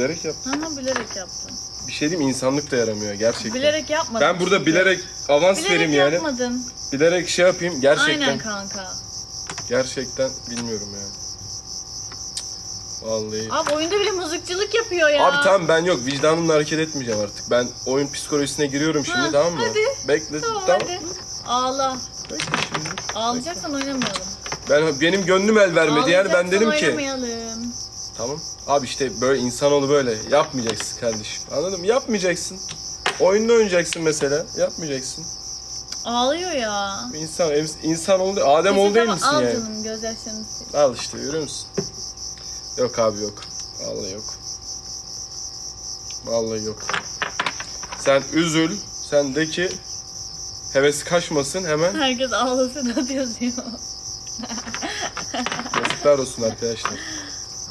Bilerek yap. Aha bilerek yaptım. Bir şey diyeyim insanlık da yaramıyor gerçekten. Bilerek yapmadım. Ben burada bilerek avans Bilerek vereyim yani. yapmadın. Bilerek şey yapayım gerçekten. Aynen kanka. Gerçekten bilmiyorum yani. Vallahi. Abi oyunda bile mızıkçılık yapıyor ya. Abi tamam ben yok vicdanımla hareket etmeyeceğim artık. Ben oyun psikolojisine giriyorum şimdi Ha, tamam mı? hadi. Bekle Tamam, tamam. hadi. Ağla. Bekle şimdi. Ağlayacaksan oynamayalım. Ben benim gönlüm el vermedi yani ben dedim ki oynamayalım. tamam. Abi işte böyle insanoğlu böyle yapmayacaksın kardeşim. Anladın mı? Yapmayacaksın. Oyunda oynayacaksın mesela. Yapmayacaksın. Ağlıyor ya. İnsan insan oldu. Adem oldu değil misin al yani? canım gözyaşlarını sil. Al işte görüyor musun? Yok abi yok. Vallahi yok. Vallahi yok. Sen üzül. Sen de ki heves kaçmasın hemen. Herkes ağlasın hadi yazıyor. Yazıklar olsun arkadaşlar.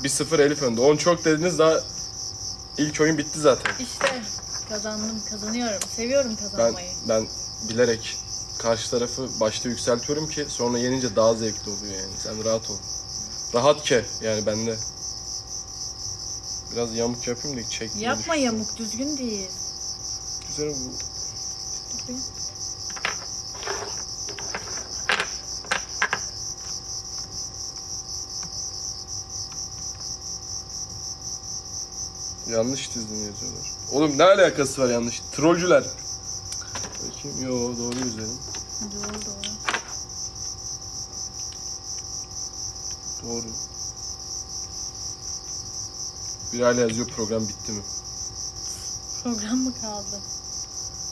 1-0 Elif önde. 10 çok dediniz daha ilk oyun bitti zaten. İşte kazandım, kazanıyorum. Seviyorum Ben kazanmayı. ben bilerek karşı tarafı başta yükseltiyorum ki sonra yenince daha zevkli oluyor yani. Sen rahat ol. Rahat ke yani bende. Biraz yamuk yapayım da çek. Yapma yamuk, düzgün değil. Güzel bu. Yanlış dizdin yazıyorlar. Oğlum ne alakası var yanlış? Trollcüler. Bakayım. Yo doğru güzelim. Doğru doğru. Doğru. Bir hala yazıyor program bitti mi? Program mı kaldı?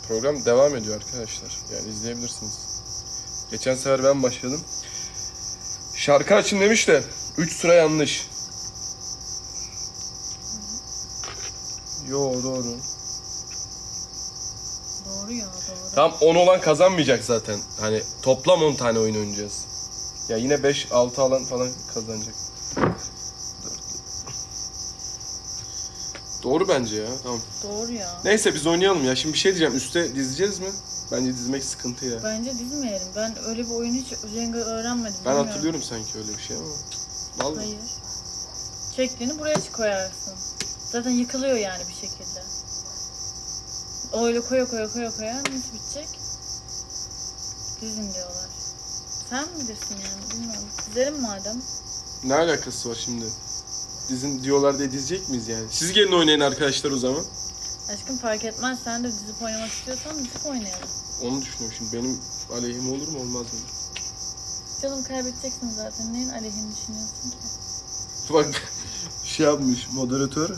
Program devam ediyor arkadaşlar. Yani izleyebilirsiniz. Geçen sefer ben başladım. Şarkı açın demiş de 3 sıra yanlış. Yo doğru. Doğru ya doğru. Tam 10 olan kazanmayacak zaten. Hani toplam 10 tane oyun oynayacağız. Ya yine 5 6 alan falan kazanacak. Doğru bence ya. Tamam. Doğru ya. Neyse biz oynayalım ya. Şimdi bir şey diyeceğim. Üste dizeceğiz mi? Bence dizmek sıkıntı ya. Bence dizmeyelim. Ben öyle bir oyun hiç Jenga öğrenmedim. Ben bilmiyorum. hatırlıyorum sanki öyle bir şey ama. Vallahi. Hayır. Çektiğini buraya koyarsın. Zaten yıkılıyor yani bir şekilde. Öyle koya koya koya koya nasıl bitecek? Dizin diyorlar. Sen mi bilirsin yani bilmiyorum. Dizelim madem. Ne alakası var şimdi? Dizin diyorlar diye dizecek miyiz yani? Siz gelin oynayın arkadaşlar o zaman. Aşkım fark etmez. Sen de dizip oynamak istiyorsan dizip oynayalım. Onu düşünüyorum şimdi. Benim aleyhim olur mu olmaz mı? Canım kaybedeceksin zaten. Neyin aleyhini düşünüyorsun ki? Bak şey yapmış moderatör.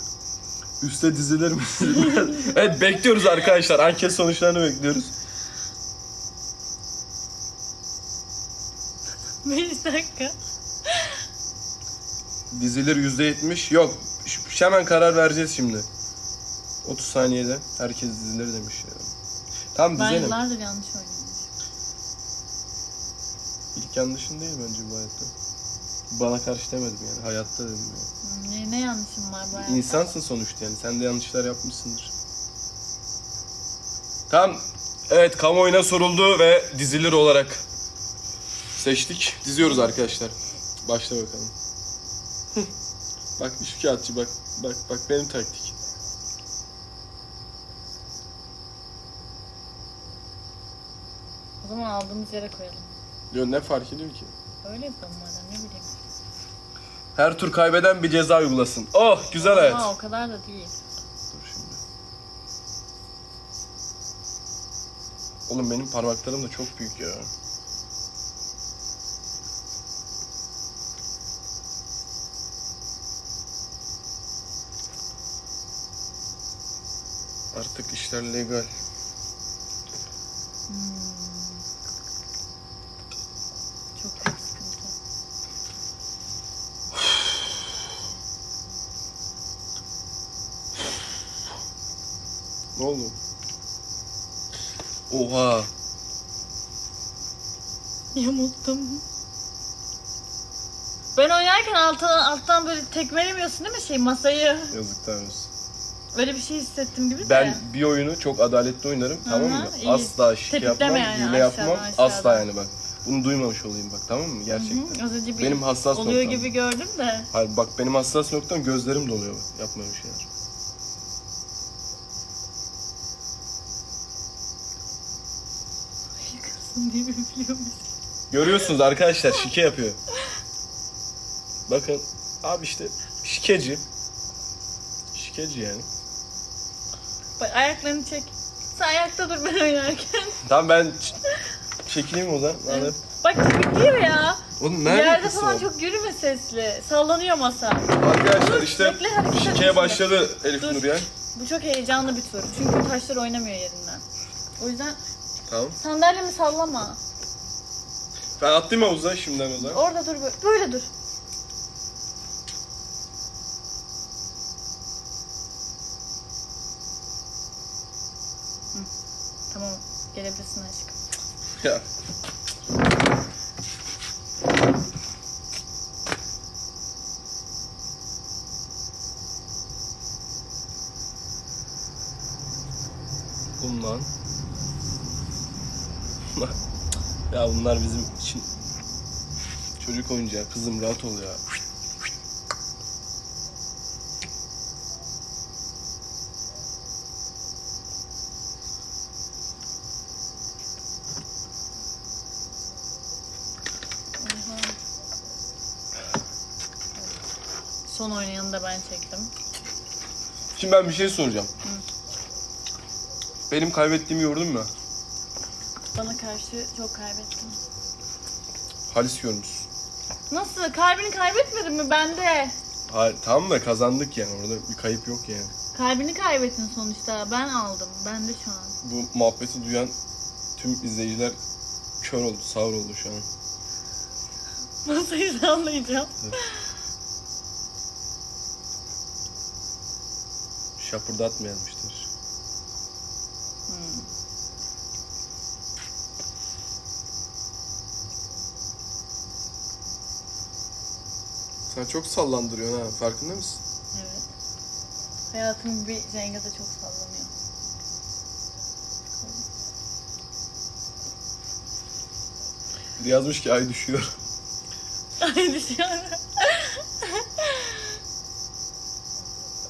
Üste dizilir mi? evet bekliyoruz arkadaşlar. Anket sonuçlarını bekliyoruz. 5 dakika. Dizilir %70. Yok. Ş- Hemen karar vereceğiz şimdi. 30 saniyede herkes dizilir demiş ya. Tamam Ben dizelim. yıllardır yanlış oynuyorum. İlk yanlışın değil bence bu hayatta. Bana karşı demedim yani. Hayatta dedim yani. Ne, ne yanlışım var bu hayatta? İnsansın sonuçta yani. Sen de yanlışlar yapmışsındır. Tamam. Evet kamuoyuna soruldu ve dizilir olarak seçtik. Diziyoruz arkadaşlar. Başla bakalım. Bak üç kağıtçı bak. Bak bak benim taktik. O zaman aldığımız yere koyalım. Diyor ne fark ediyor ki? Öyle yapalım madem ne bileyim. Her tur kaybeden bir ceza uygulasın. Oh güzel hayat. Ama o kadar da değil. Dur şimdi. Oğlum benim parmaklarım da çok büyük ya. Artık işler legal. Çok büyük sıkıntı. Ne oldu? Oha. Yamulttum. Ben oynarken alttan, alttan böyle tekmelemiyorsun değil mi şey masayı? Yazıklar olsun. Öyle bir şey hissettim gibi de. Ben bir oyunu çok adaletli oynarım tamam mı? iyi. Asla şike yapmam, yani hile aşağıdan, yapmam. aşağıdan. Asla yani bak. Bunu duymamış olayım bak tamam mı? Gerçekten. Hı, Az önce bir Benim hassas oluyor noktam. gibi gördüm de. Hayır bak benim hassas noktam gözlerim doluyor bak. Yapma bir şeyler. Olsun diye üflüyormuş. Görüyorsunuz arkadaşlar şike yapıyor. Bakın abi işte şikeci. Şikeci yani. Bak ayaklarını çek. Sen ayakta dur ben oynarken. Tamam ben ç- çekileyim o zaman. Madem. Bak çekiliyor ya. Oğlum nerede Yerde kız falan var? çok yürüme sesli. Sallanıyor masa. Arkadaşlar işte Bekle, hareket şikeye etmesin. başladı Elif Dur. Nur ya. Bu çok heyecanlı bir tur. Çünkü taşlar oynamıyor yerinden. O yüzden Tamam. sandalyemi sallama. Ben atlayayım havuza şimdiden o zaman. Orada dur böyle. Böyle dur. Hı, Tamam. Gelebilirsin aşkım. Ya. Bundan. ya bunlar bizim için çocuk oyuncağı. Kızım rahat ol ya. Son oynayanı da ben çektim. Şimdi ben bir şey soracağım. Benim kaybettiğimi gördün mü? Bana karşı çok kaybettin. Halis görmüşsün. Nasıl? Kalbini kaybetmedin mi? Bende. Hayır, tamam da kazandık yani orada bir kayıp yok yani. Kalbini kaybettin sonuçta. Ben aldım. Bende şu an. Bu muhabbeti duyan tüm izleyiciler kör oldu, sağır oldu şu an. Nasıl anlayacağım? Şapırdatmayalmıştır. Hmm. Sen çok sallandırıyorsun ha, farkında mısın? Evet. Hayatım bir Cengiz'e çok sallanıyor. Biri yazmış ki ay düşüyor. Ay düşüyorum.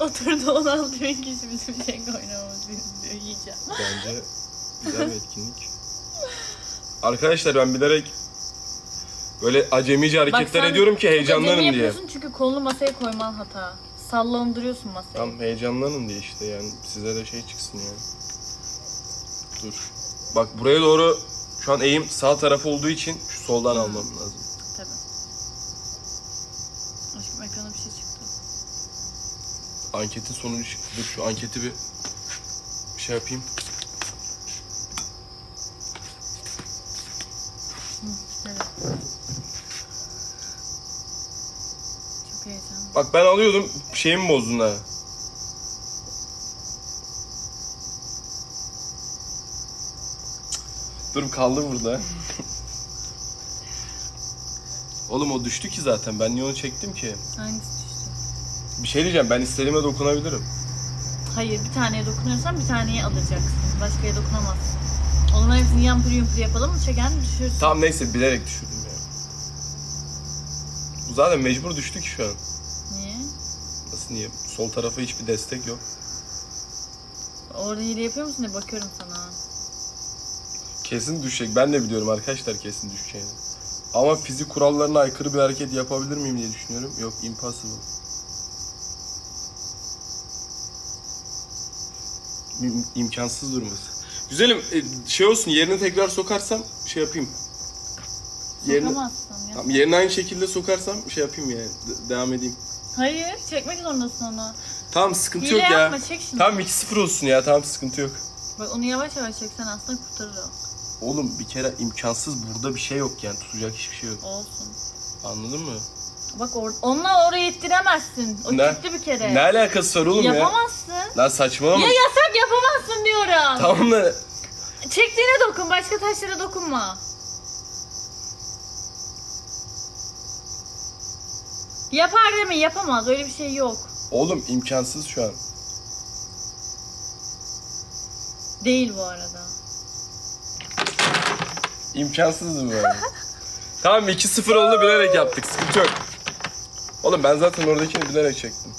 Oturdu 16 bin kişi bizim Cenk oynamamızı izliyor. Yiyeceğim. Bence güzel bir etkinlik. Arkadaşlar ben bilerek böyle acemice hareketler sen ediyorum ki çok heyecanlanın acemi diye. yapıyorsun çünkü kolunu masaya koyman hata. Sallandırıyorsun masayı. Tam heyecanlanın diye işte yani size de şey çıksın yani. Dur. Bak buraya doğru şu an eğim sağ taraf olduğu için şu soldan almam lazım. Tabii. Aşkım ekrana bir şey çıktı. Anketin sonucu çıktı. Dur şu anketi bir bir şey yapayım. Evet. Çok heyecanlı. Bak ben alıyordum şeyimi bozdun ha. Dur kaldı burada. Oğlum o düştü ki zaten. Ben niye onu çektim ki? Hangisi düştü? Bir şey diyeceğim. Ben istediğime dokunabilirim. Hayır bir taneye dokunuyorsan bir taneyi alacaksın. Başkaya dokunamazsın. O zaman hepsini yampır yumpur yapalım mı? Çeken düşürsün. Tamam neyse bilerek düşürdüm ya. Bu zaten mecbur düştü ki şu an. Niye? Sol tarafa hiçbir destek yok. Orada hile yapıyor musun diye bakıyorum sana. Kesin düşecek. Ben de biliyorum arkadaşlar kesin düşeceğini. Ama fizik kurallarına aykırı bir hareket yapabilir miyim diye düşünüyorum. Yok impossible. İm- imkansız durması. Güzelim e, şey olsun yerine tekrar sokarsam şey yapayım. Yerine, Sokamazsın ya. tamam, yerine aynı şekilde sokarsam şey yapayım yani. de- devam edeyim. Hayır çekmek zorundasın onu. Tamam sıkıntı Hile yok ya. yapma çek şimdi. Tamam 2-0 olsun ya tamam sıkıntı yok. Bak onu yavaş yavaş çeksen aslında kurtarır o. Oğlum bir kere imkansız burada bir şey yok yani tutacak hiçbir şey yok. Olsun. Anladın mı? Bak or onunla oraya ittiremezsin. O Ne? gitti bir kere. Ne alakası var oğlum ya? Yapamazsın. Lan saçmalama. Ya yasak yapamazsın diyorum. Tamam da Çektiğine dokun başka taşlara dokunma. Yapar deme yapamaz öyle bir şey yok. oğlum imkansız şu an. Değil bu arada. İmkansız yani. tamam 2-0 oldu bilerek yaptık. Sıkıntı yok. Oğlum ben zaten oradakini bilerek çektim.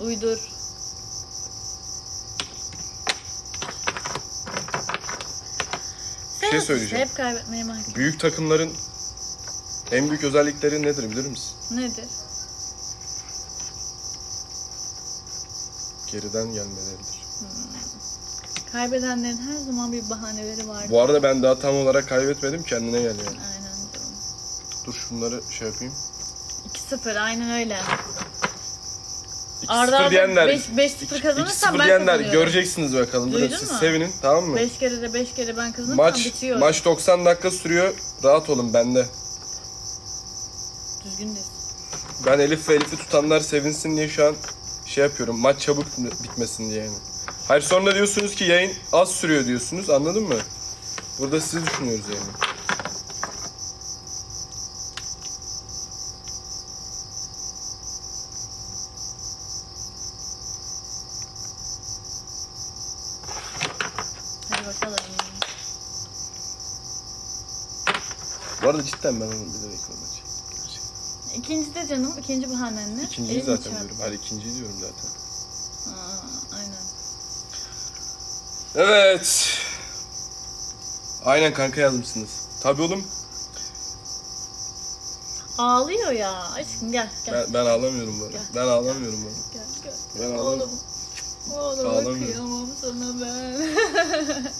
Uydur. şey işte, söyleyeceğim. Hep kaybetmeye mahkum. Büyük takımların en büyük özellikleri nedir bilir misin? Nedir? Geriden gelmeleridir. Kaybedenlerin her zaman bir bahaneleri vardır. Bu arada ben daha tam olarak kaybetmedim. Kendine gel yani. Aynen canım. Dur şunları şey yapayım. 2-0 aynen öyle. 2-0 Arda arda diyenler. 5-0 kazanırsam 2-0 ben diyenler kazanıyorum. göreceksiniz bakalım. Duydun siz mu? sevinin tamam mı? 5 kere de 5 kere ben kazanırsam Maç bitiyor. maç 90 dakika sürüyor. Rahat olun bende. Ben Elif ve Elif'i tutanlar sevinsin diye şu an şey yapıyorum. Maç çabuk bitmesin diye yani. Hayır sonra diyorsunuz ki yayın az sürüyor diyorsunuz. Anladın mı? Burada sizi düşünüyoruz yani. Hadi bakalım. Bu arada cidden ben onu bilerek o maçı. Gerçekten. İkinci de canım, ikinci bahanen ne? İkinciyi Elin zaten çarptı? diyorum. Hayır ikinciyi diyorum zaten. Aa, aynen. Evet. Aynen kanka yazmışsınız. Tabii oğlum. Ağlıyor ya. Aşkım gel gel. Ben, ben ağlamıyorum arada. Gel. Ben ağlamıyorum arada. Gel gel. Ben Oğlum. ağlamıyorum. Oğlum Ağlamıyorum. kıyamam sana ben.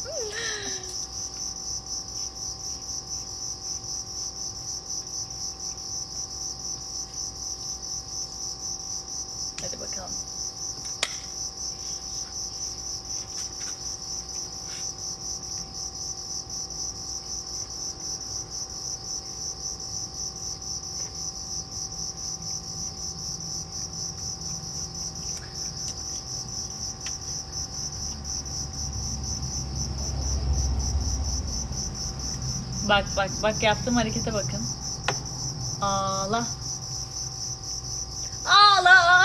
Hadi bakalım. Bak bak bak yaptığım harekete bakın. Ağla. Ağla.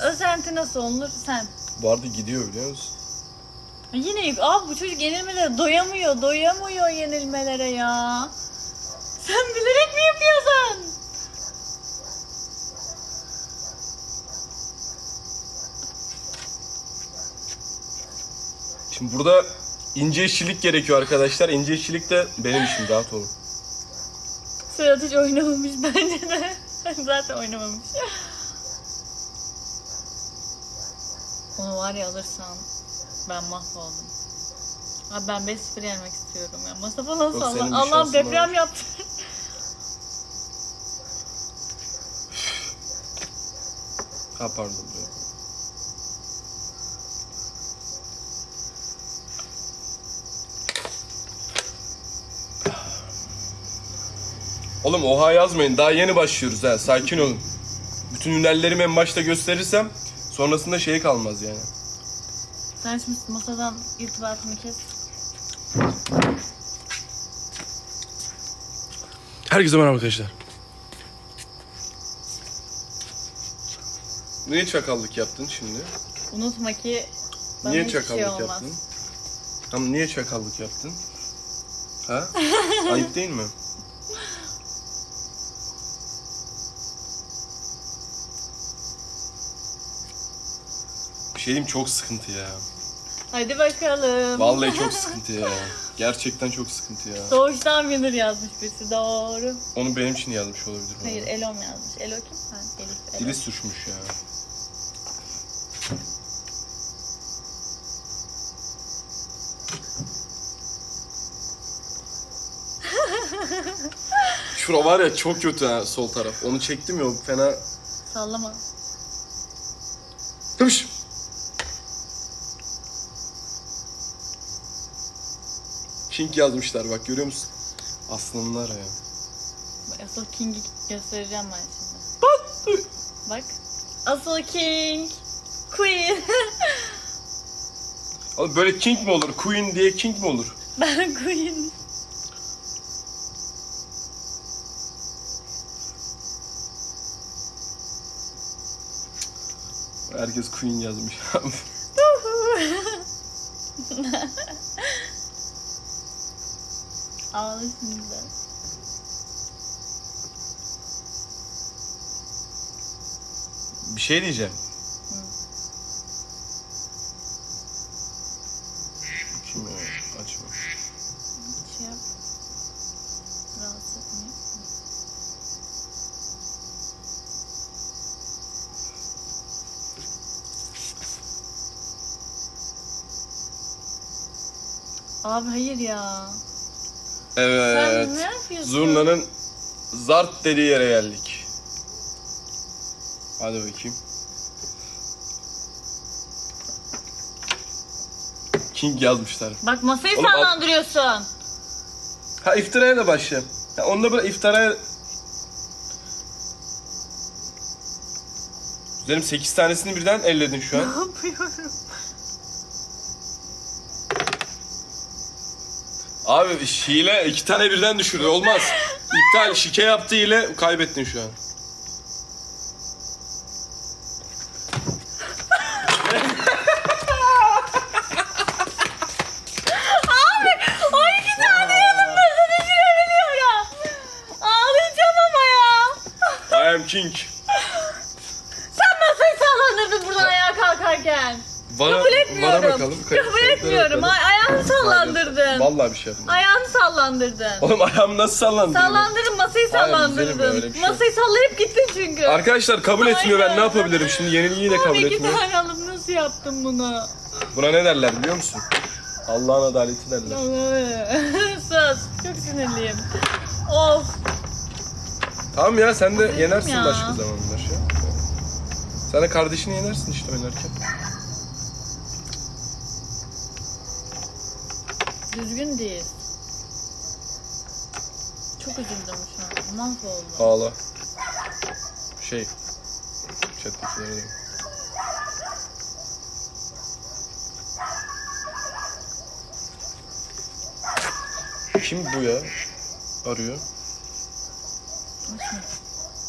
Özenti nasıl olunur sen? Bu arada gidiyor biliyor musun? Yine yük. Abi bu çocuk yenilmelere doyamıyor. Doyamıyor yenilmelere ya. Sen bilerek mi yapıyorsun? Şimdi burada ince işçilik gerekiyor arkadaşlar. İnce işçilik de benim işim rahat olun. Serhat hiç oynamamış bence de. Zaten oynamamış. Onu var ya alırsam ben mahvoldum. Abi ben 5-0 yenmek istiyorum ya. Masa falan Yok, senin bir Allah'ım şansın deprem var. yaptı. Ha pardon. buraya. Oğlum oha yazmayın. Daha yeni başlıyoruz ha. Sakin olun. Bütün hünerlerimi en başta gösterirsem sonrasında şey kalmaz yani. Sen şimdi masadan irtibatını kes. Herkese merhaba arkadaşlar. Niye çakallık yaptın şimdi? Unutma ki bana niye hiçbir çakallık şey olmaz. yaptın? Tamam niye çakallık yaptın? Ha? Ayıp değil mi? Şey diyeyim çok sıkıntı ya. Hadi bakalım. Vallahi çok sıkıntı ya. Gerçekten çok sıkıntı ya. Doğuştan bilir yazmış birisi. Doğru. Onu benim için yazmış olabilir. bu Hayır. Elom yazmış. Elo kim? Ha, Elif. Elo. Dili suçmuş ya. Şura var ya çok kötü ha sol taraf. Onu çektim ya o fena. Sallama. Hımış. King yazmışlar bak görüyor musun? Aslanlar ya. Asıl King'i göstereceğim ben şimdi. Bak. Asıl King. Queen. Oğlum böyle king mi olur? Queen diye king mi olur? ben Queen. Herkes queen yazmış. Ağla şimdi de. Şu- Bir şey diyeceğim. Kim o? Açma. Şey yap. Rahatsız etmeyeyim. Abi hayır ya. Sen Evet. ne yapıyorsun? Zurna'nın zart dediği yere geldik. Hadi bakayım. King yazmışlar. Bak masayı Oğlum, al- sallandırıyorsun. Ha iftaraya da başlayalım. Ya onda bırak iftaraya... Üzerim 8 tanesini birden elledin şu an. Ne yapıyorum? Abi hile iki tane birden düşürdü. Olmaz. İptal şike yaptı hile kaybettin şu an. I am king. Sen masayı sallandırdın buradan ayağa kalkarken. Vara, Kabul etmiyorum. Vara bakalım. Kabul etmiyorum. Ay, ayağını sallandırdın. Vallahi bir şey yapmadım. Ayağını sallandırdın. Oğlum ayağım nasıl sallandı? Sallandırdın masayı Hayır, güzelim, sallandırdın. öyle bir şey yok. masayı sallayıp gittin çünkü. Arkadaşlar kabul etmiyor ben ne yapabilirim şimdi yenilgiyi de kabul iki etmiyor. tane alıp nasıl yaptın bunu? Buna ne derler biliyor musun? Allah'ın adaleti derler. Sus. Çok sinirliyim. Of. Tamam ya sen de yenersin ya. başka zamanlar ya. Sen de kardeşini yenersin işte oynarken. Düzgün değil. Çok üzüldüm şu an. Mahvoldum. Ağla. Şey. Chat'tekilere de. Kim bu ya? Arıyor.